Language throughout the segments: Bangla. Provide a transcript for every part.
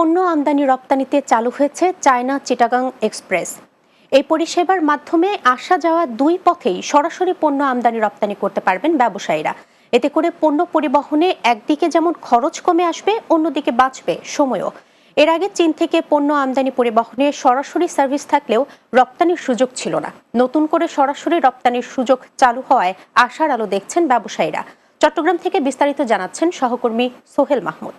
পণ্য আমদানি রপ্তানিতে চালু হয়েছে চায়না চিটাগাং এক্সপ্রেস। এই পরিষেবার মাধ্যমে আসা যাওয়া দুই পথেই সরাসরি পণ্য আমদানি রপ্তানি করতে পারবেন ব্যবসায়ীরা। এতে করে পণ্য পরিবহনে একদিকে যেমন খরচ কমে আসবে, অন্যদিকে বাঁচবে সময়ও। এর আগে চীন থেকে পণ্য আমদানি পরিবহনে সরাসরি সার্ভিস থাকলেও রপ্তানির সুযোগ ছিল না। নতুন করে সরাসরি রপ্তানির সুযোগ চালু হওয়ায় আশার আলো দেখছেন ব্যবসায়ীরা। চট্টগ্রাম থেকে বিস্তারিত জানাচ্ছেন সহকর্মী সোহেল মাহমুদ।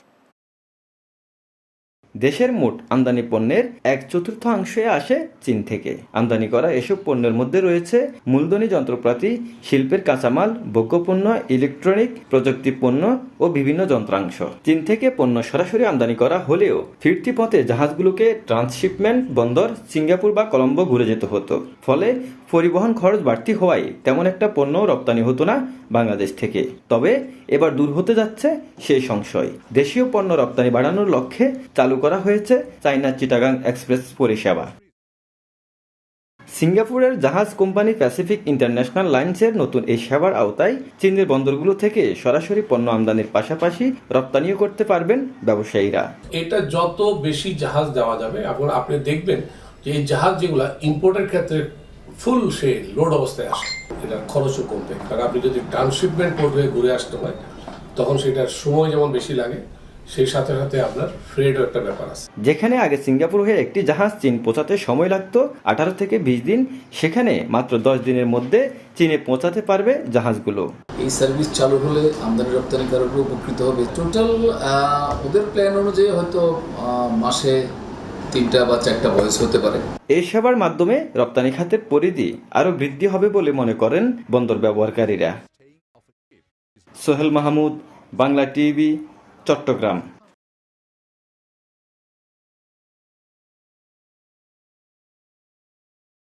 দেশের মোট আমদানি পণ্যের এক চতুর্থাংশে আসে চীন থেকে। আমদানি করা এসব পণ্যের মধ্যে রয়েছে মূলধনী যন্ত্রপাতি, শিল্পের কাঁচামাল, ভোগ্যপণ্য, ইলেকট্রনিক প্রযুক্তি পণ্য ও বিভিন্ন যন্ত্রাংশ। চীন থেকে পণ্য সরাসরি আমদানি করা হলেও ফিরতি পথে জাহাজগুলোকে ট্রান্সশিপমেন্ট বন্দর, সিঙ্গাপুর বা কলম্বো ঘুরে যেতে হতো। ফলে পরিবহন খরচ বাড়তি হওয়ায় তেমন একটা পণ্য রপ্তানি হতো না বাংলাদেশ থেকে। তবে এবার দূর হতে যাচ্ছে সেই সংশয়। দেশীয় পণ্য রপ্তানি বাড়ানোর লক্ষ্যে চালু করা হয়েছে চাইনা চিটাগাং এক্সপ্রেস পরিষেবা। সিঙ্গাপুরের জাহাজ কোম্পানি প্যাসিফিক ইন্টারন্যাশনাল লাইন্সের নতুন এই সেবার আওতায় চীনের বন্দরগুলো থেকে সরাসরি পণ্য আমদানির পাশাপাশি রপ্তানিও করতে পারবেন ব্যবসায়ীরা। এটা যত বেশি জাহাজ দেওয়া যাবে এখন আপনি দেখবেন যে এই জাহাজ যেগুলো ইম্পোর্টের ক্ষেত্রে ফুল সে লোড অবস্থায় আসে, এটার খরচও কমবে। কারণ আপনি যদি ট্রান্সশিপমেন্ট করবে ঘুরে আসতে হয়, তখন সেটার সময় যেমন বেশি লাগে সেই সাথে সাথে আপনার ফ্রেডও একটা ব্যাপার আছে। যেখানে আগে সিঙ্গাপুর হয়ে একটি জাহাজ চীন পৌঁছাতে সময় লাগতো আঠারো থেকে বিশ দিন সেখানে মাত্র দশ দিনের মধ্যে চীনে পৌঁছাতে পারবে জাহাজগুলো। এই সার্ভিস চালু হলে আমদানি রপ্তানিকারকরা উপকৃত হবে। টোটাল ওদের প্ল্যান অনুযায়ী হয়তো আহ, মাসে তিনটা বা চারটা বয়স হতে পারে। এই সেবার মাধ্যমে রপ্তানি খাতের পরিধি আরও বৃদ্ধি হবে বলে মনে করেন বন্দর ব্যবহারকারীরা। সোহেল মাহমুদ বাংলা টিভি চট্টগ্রাম।